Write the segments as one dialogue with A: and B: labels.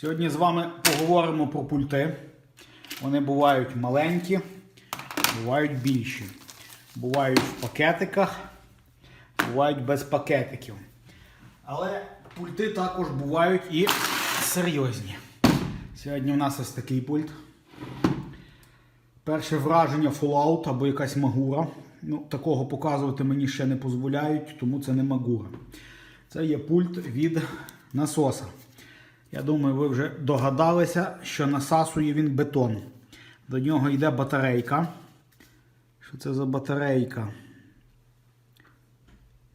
A: Сьогодні з вами поговоримо про пульти. Вони бувають маленькі, бувають більші. Бувають в пакетиках, бувають без пакетиків. Але пульти також бувають і серйозні. Сьогодні у нас ось такий пульт. Перше враження Fallout або якась магура. Ну, такого показувати мені ще не дозволяють, тому це не магура. Це є пульт від насоса. Я думаю, ви вже догадалися, що насасує він бетон. До нього йде батарейка. Що це за батарейка?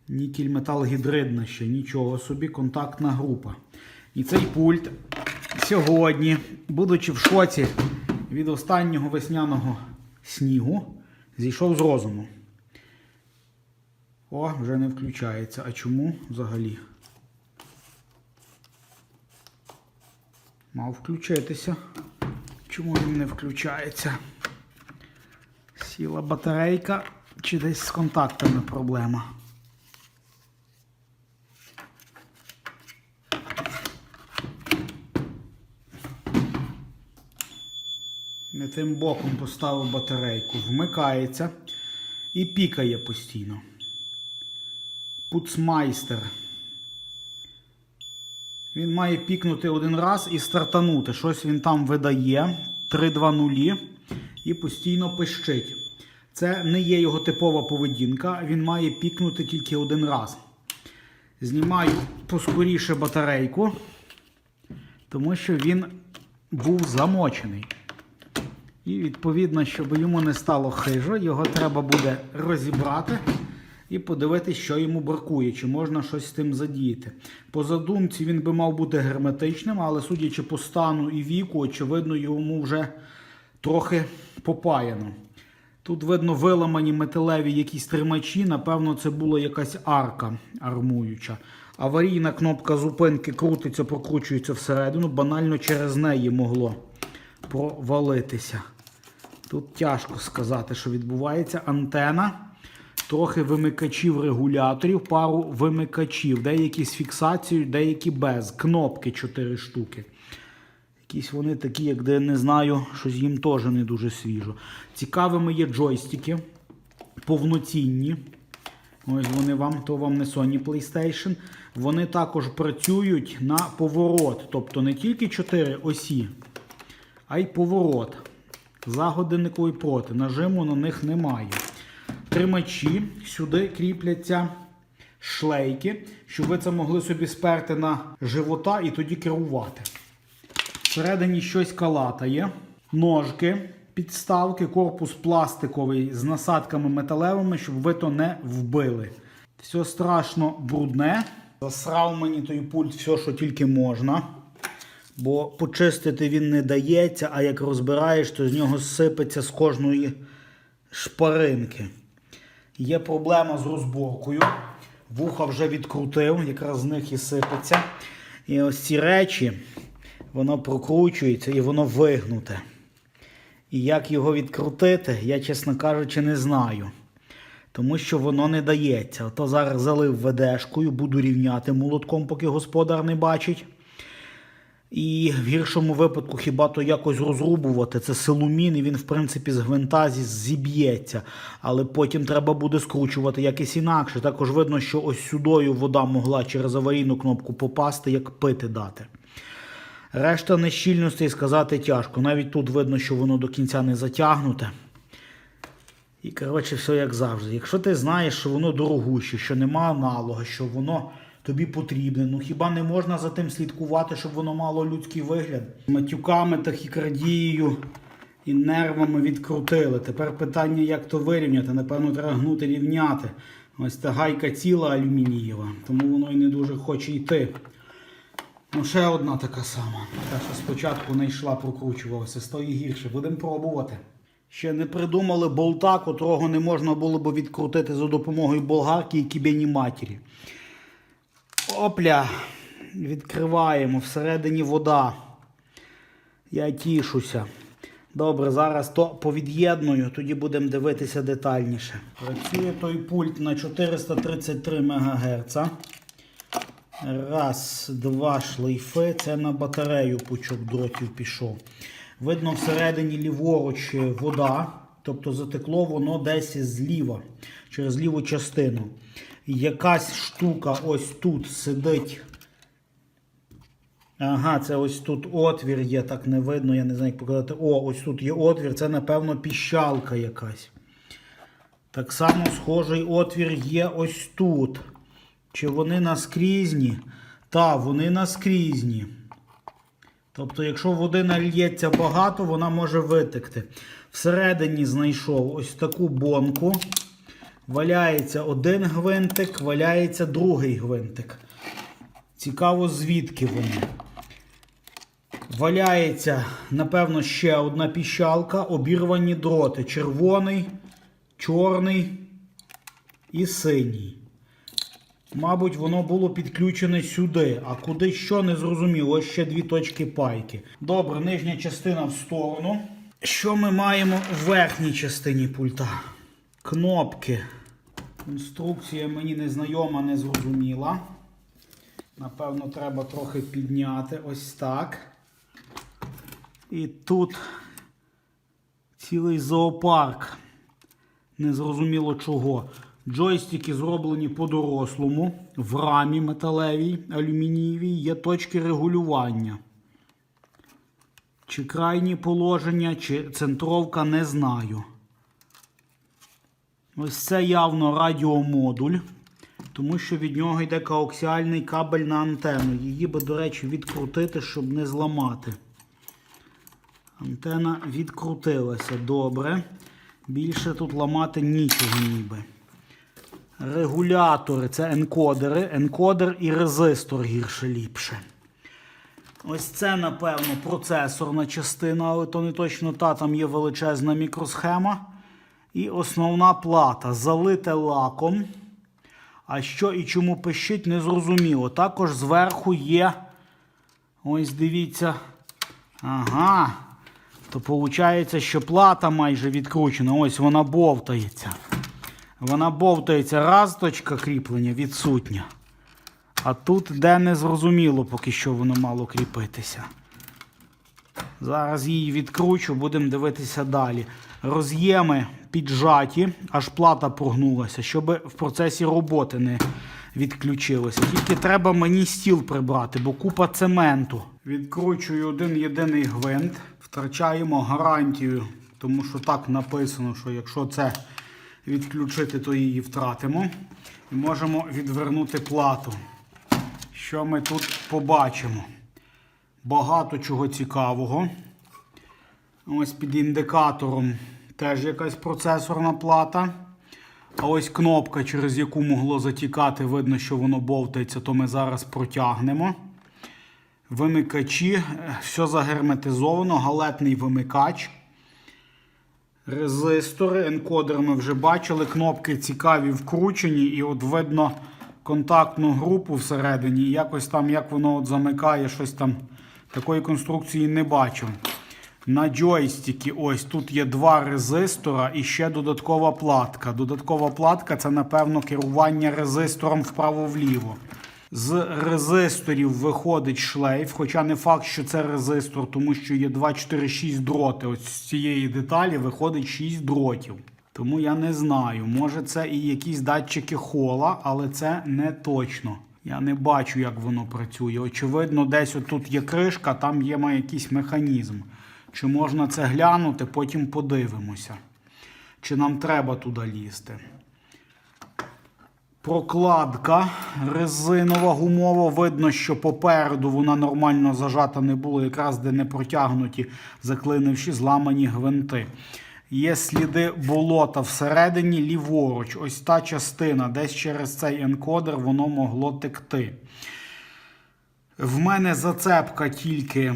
A: Нікель метал гідридна ще, нічого собі, контактна група. І цей пульт сьогодні, будучи в шоці від останнього весняного снігу, зійшов з розуму. О, вже не включається. А чому взагалі? Мав включитися. Чому він не включається? Сіла батарейка чи десь з контактами проблема? Не тим боком поставив батарейку. Вмикається і пікає постійно. Пуцмайстер. Він має пікнути один раз і стартанути. Щось він там видає. 3-2-0 і постійно пищить. Це не є його типова поведінка. Він має пікнути тільки один раз. Знімаю поскоріше батарейку, тому що він був замочений. І відповідно, щоб йому не стало хижо, його треба буде розібрати і подивитися, що йому бракує, чи можна щось з тим задіяти. По задумці він би мав бути герметичним, але судячи по стану і віку, очевидно, йому вже трохи попаяно. Тут видно виламані металеві якісь тримачі, напевно, це була якась арка армуюча. Аварійна кнопка зупинки крутиться, прокручується всередину, банально через неї могло провалитися. Тут тяжко сказати, що відбувається. Антена, трохи вимикачів регуляторів, пару вимикачів, деякі з фіксацією, деякі без. Кнопки 4 штуки. Якісь вони такі, як де не знаю, щось їм теж не дуже свіжо. Цікавими є джойстики, повноцінні. Ось вони вам, то вам не Sony PlayStation. Вони також працюють на поворот. Тобто не тільки 4 осі, а й поворот. За годиннику проти. Нажиму на них немає. Тримачі сюди кріпляться шлейки, щоб ви це могли собі сперти на живота і тоді керувати. Всередині щось калатає. Ножки, підставки, корпус пластиковий з насадками металевими, щоб ви то не вбили. Все страшно брудне. Засрав мені той пульт все, що тільки можна. Бо почистити він не дається, а як розбираєш, то з нього сипеться з кожної шпаринки. Є проблема з розборкою. Вуха вже відкрутив, якраз з них і сипеться. І ось ці речі, воно прокручується і воно вигнуте. І як його відкрутити, я, чесно кажучи, не знаю. Тому що воно не дається. Ото зараз залив ведешкою, буду рівняти молотком, поки господар не бачить. І в гіршому випадку хіба то якось розрубувати. Це силумін, і він, в принципі, з гвинта зіб'ється. Але потім треба буде скручувати якось інакше. Також видно, що ось сюдою вода могла через аварійну кнопку попасти, як пити дати. Решта нещільностей сказати тяжко. Навіть тут видно, що воно до кінця не затягнуте. І, коротше, все як завжди. Якщо ти знаєш, що воно дорогуще, що нема аналога, що воно тобі потрібне, ну хіба не можна за тим слідкувати, щоб воно мало людський вигляд? Матюками, тахікардією і нервами відкрутили. Тепер питання, як то вирівняти. Напевно, треба гнути рівняти. Ось та гайка ціла алюмінієва, тому воно і не дуже хоче йти. Ну, ще одна така сама. Та, що спочатку не йшла, прокручувалася, з тої гірше. Будемо пробувати. Ще не придумали болта, котрого не можна було б відкрутити за допомогою болгарки і кібені матері. Опля, відкриваємо, всередині вода. Я тішуся. Добре, зараз то повід'єдную, тоді будемо дивитися детальніше. Працює той пульт на 433 МГц. Раз, два шлейфи. Це на батарею пучок дротів пішов. Видно, всередині ліворуч вода, тобто затекло воно десь зліва, через ліву частину. Якась штука ось тут сидить. Ага, це ось тут отвір є, так не видно, я не знаю, як показати. О, ось тут є отвір, це, напевно, піщалка якась. Так само схожий отвір є ось тут. Чи вони наскрізні? Та, вони наскрізні. Тобто, якщо води нальється багато, вона може витекти. Всередині знайшов ось таку бонку. Валяється один гвинтик, валяється другий гвинтик. Цікаво, звідки вони. Валяється, напевно, ще одна піщалка, обірвані дроти. Червоний, чорний і синій. Мабуть, воно було підключене сюди, а куди що не зрозуміло. Ось ще дві точки пайки. Добре, нижня частина в сторону. Що ми маємо в верхній частині пульта? Кнопки. Інструкція мені не знайома, не зрозуміла. Напевно, треба трохи підняти ось так. І тут цілий зоопарк. Незрозуміло чого. Джойстики зроблені по-дорослому, в рамі металевій, алюмінієвій, є точки регулювання. Чи крайні положення, чи центровка, не знаю. Ось це явно радіомодуль, тому що від нього йде коаксіальний кабель на антенну. Її би, до речі, відкрутити, щоб не зламати. Антена відкрутилася добре. Більше тут ламати нічого ніби. Регулятори це енкодери. Енкодер і резистор гірше ліпше. Ось це, напевно, процесорна частина, але то не точно та, там є величезна мікросхема. І основна плата залите лаком. А що і чому пищить, не зрозуміло. Також зверху є. Ось дивіться. Ага. То виходить, що плата майже відкручена. Ось вона бовтається. Вона бовтається, раз точка кріплення відсутня. А тут де не зрозуміло, поки що воно мало кріпитися. Зараз її відкручу, будемо дивитися далі. Роз'єми піджаті, аж плата прогнулася, щоб в процесі роботи не відключилося. Тільки треба мені стіл прибрати, бо купа цементу. Відкручую один єдиний гвинт, втрачаємо гарантію, тому що так написано, що якщо це відключити, то її втратимо. І можемо відвернути плату. Що ми тут побачимо? Багато чого цікавого. Ось під індикатором теж якась процесорна плата. А ось кнопка, через яку могло затікати, видно, що воно бовтається, то ми зараз протягнемо. Вимикачі, все загерметизовано, галетний вимикач. Резистори, енкодер ми вже бачили, кнопки цікаві вкручені, і от видно контактну групу всередині. Якось там, як воно от замикає, щось там такої конструкції не бачив. На джойстикі ось тут є два резистора і ще додаткова платка. Додаткова платка це, напевно, керування резистором вправо-вліво. З резисторів виходить шлейф, хоча не факт, що це резистор, тому що є 2, 4, 6 дроти. Ось з цієї деталі виходить 6 дротів. Тому я не знаю. Може це і якісь датчики хола, але це не точно. Я не бачу, як воно працює. Очевидно, десь отут є кришка, там є якийсь механізм. Чи можна це глянути, потім подивимося. Чи нам треба туди лізти. Прокладка резинова, гумова. Видно, що попереду вона нормально зажата не було, якраз де не протягнуті, заклинивші зламані гвинти. Є сліди болота всередині, ліворуч. Ось та частина, десь через цей енкодер воно могло текти. В мене зацепка тільки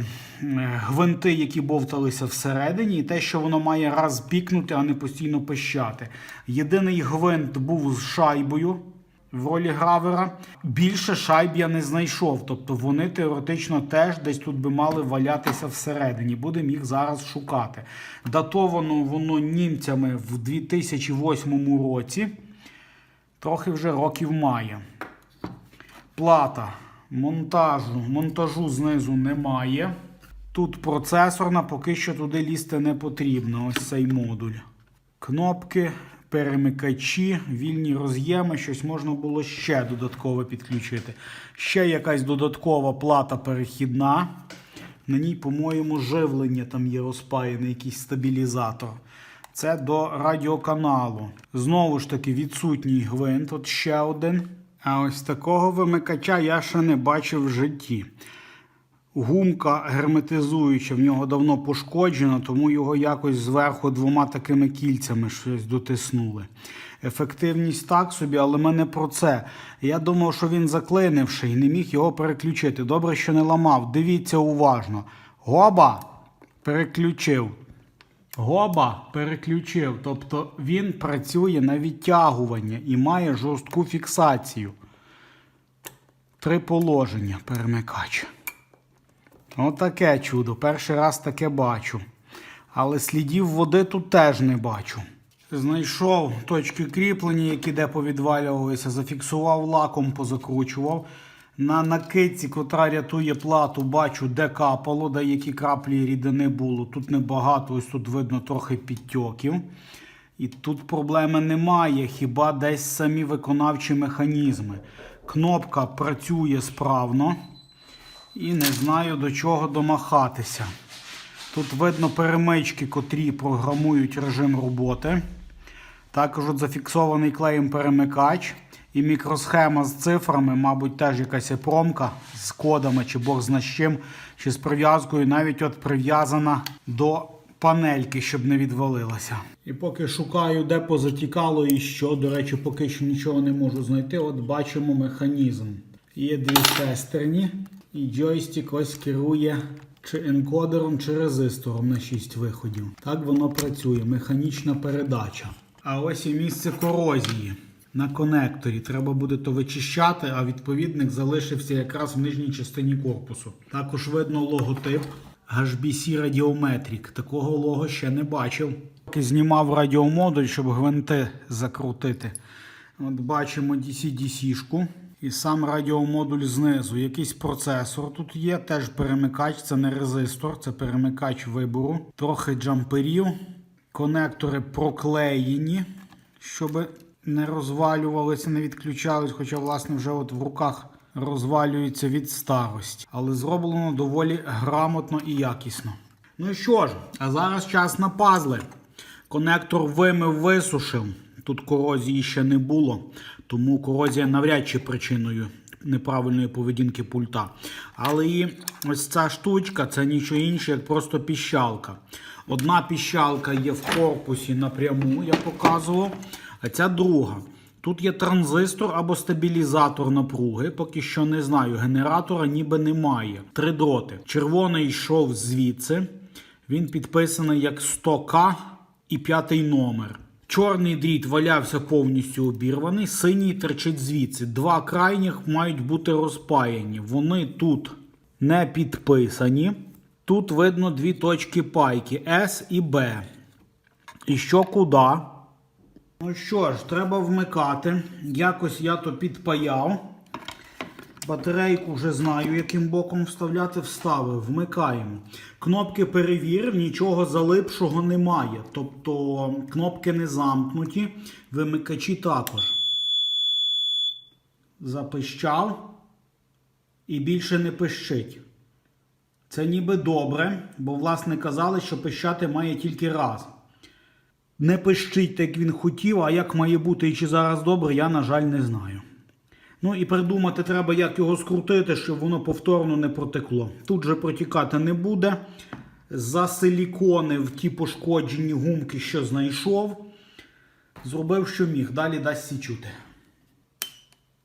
A: гвинти, які бовталися всередині, і те, що воно має раз пікнути, а не постійно пищати. Єдиний гвинт був з шайбою в ролі гравера. Більше шайб я не знайшов. Тобто вони теоретично теж десь тут би мали валятися всередині. Будемо їх зараз шукати. Датовано воно німцями в 2008 році. Трохи вже років має. Плата Монтажу, монтажу знизу немає. Тут процесорна, поки що туди лізти не потрібно. Ось цей модуль. Кнопки, перемикачі, вільні роз'єми, щось можна було ще додатково підключити. Ще якась додаткова плата перехідна. На ній, по-моєму, живлення там є розпаяний, якийсь стабілізатор. Це до радіоканалу. Знову ж таки, відсутній гвинт, от ще один. А ось такого вимикача я ще не бачив в житті. Гумка герметизуюча в нього давно пошкоджена, тому його якось зверху двома такими кільцями щось дотиснули. Ефективність так собі, але ми не про це. Я думав, що він заклинивши і не міг його переключити. Добре, що не ламав. Дивіться уважно. Гоба переключив. Гоба переключив. Тобто він працює на відтягування і має жорстку фіксацію. Три положення перемикач. Отаке чудо. Перший раз таке бачу. Але слідів води тут теж не бачу. Знайшов точки кріплення, які де повідвалювалися, зафіксував лаком, позакручував. На накидці, котра рятує плату, бачу, де капало, де які краплі рідини було. Тут небагато, ось тут видно трохи підтьоків. І тут проблеми немає, хіба десь самі виконавчі механізми. Кнопка працює справно. І не знаю до чого домахатися. Тут видно перемички, котрі програмують режим роботи. Також от зафіксований клеєм перемикач і мікросхема з цифрами, мабуть, теж якась промка з кодами, чи Бог зна з чим, чи з прив'язкою, навіть от прив'язана до панельки, щоб не відвалилася. І поки шукаю, де позатікало і що, до речі, поки що нічого не можу знайти. От бачимо механізм. Є дві шестерні, і джойстик ось керує чи енкодером, чи резистором на 6 виходів. Так воно працює, механічна передача. А ось і місце корозії. На конекторі треба буде то вичищати, а відповідник залишився якраз в нижній частині корпусу. Також видно логотип HBC Radiometric. Такого лого ще не бачив. Поки знімав радіомодуль, щоб гвинти закрутити. От бачимо DC-DC-шку. І сам радіомодуль знизу. Якийсь процесор тут є, теж перемикач, це не резистор, це перемикач вибору. Трохи джамперів. Конектори проклеєні, щоб не розвалювалися, не відключались, хоча, власне, вже от в руках розвалюється від старості. Але зроблено доволі грамотно і якісно. Ну що ж, а зараз час на пазли. Конектор вимив, висушив. Тут корозії ще не було, тому корозія навряд чи причиною неправильної поведінки пульта. Але і ось ця штучка це нічого інше, як просто піщалка. Одна піщалка є в корпусі напряму, я показував, а ця друга. Тут є транзистор або стабілізатор напруги. Поки що не знаю. Генератора ніби немає. Три дроти. Червоний йшов звідси. Він підписаний як 100К і п'ятий номер. Чорний дріт валявся повністю обірваний, синій терчить звідси. Два крайніх мають бути розпаяні. Вони тут не підписані. Тут видно дві точки пайки S і B. І що куди? Ну що ж, треба вмикати. Якось я то підпаяв. Батарейку вже знаю, яким боком вставляти, вставив. Вмикаємо. Кнопки перевірив, нічого залипшого немає. Тобто кнопки не замкнуті, вимикачі також. Запищав і більше не пищить. Це ніби добре, бо власне казали, що пищати має тільки раз. Не пищить, як він хотів, а як має бути і чи зараз добре, я, на жаль, не знаю. Ну і придумати треба, як його скрутити, щоб воно повторно не протекло. Тут же протікати не буде. Засиліконив ті пошкоджені гумки, що знайшов. Зробив, що міг. Далі дасть сі чути.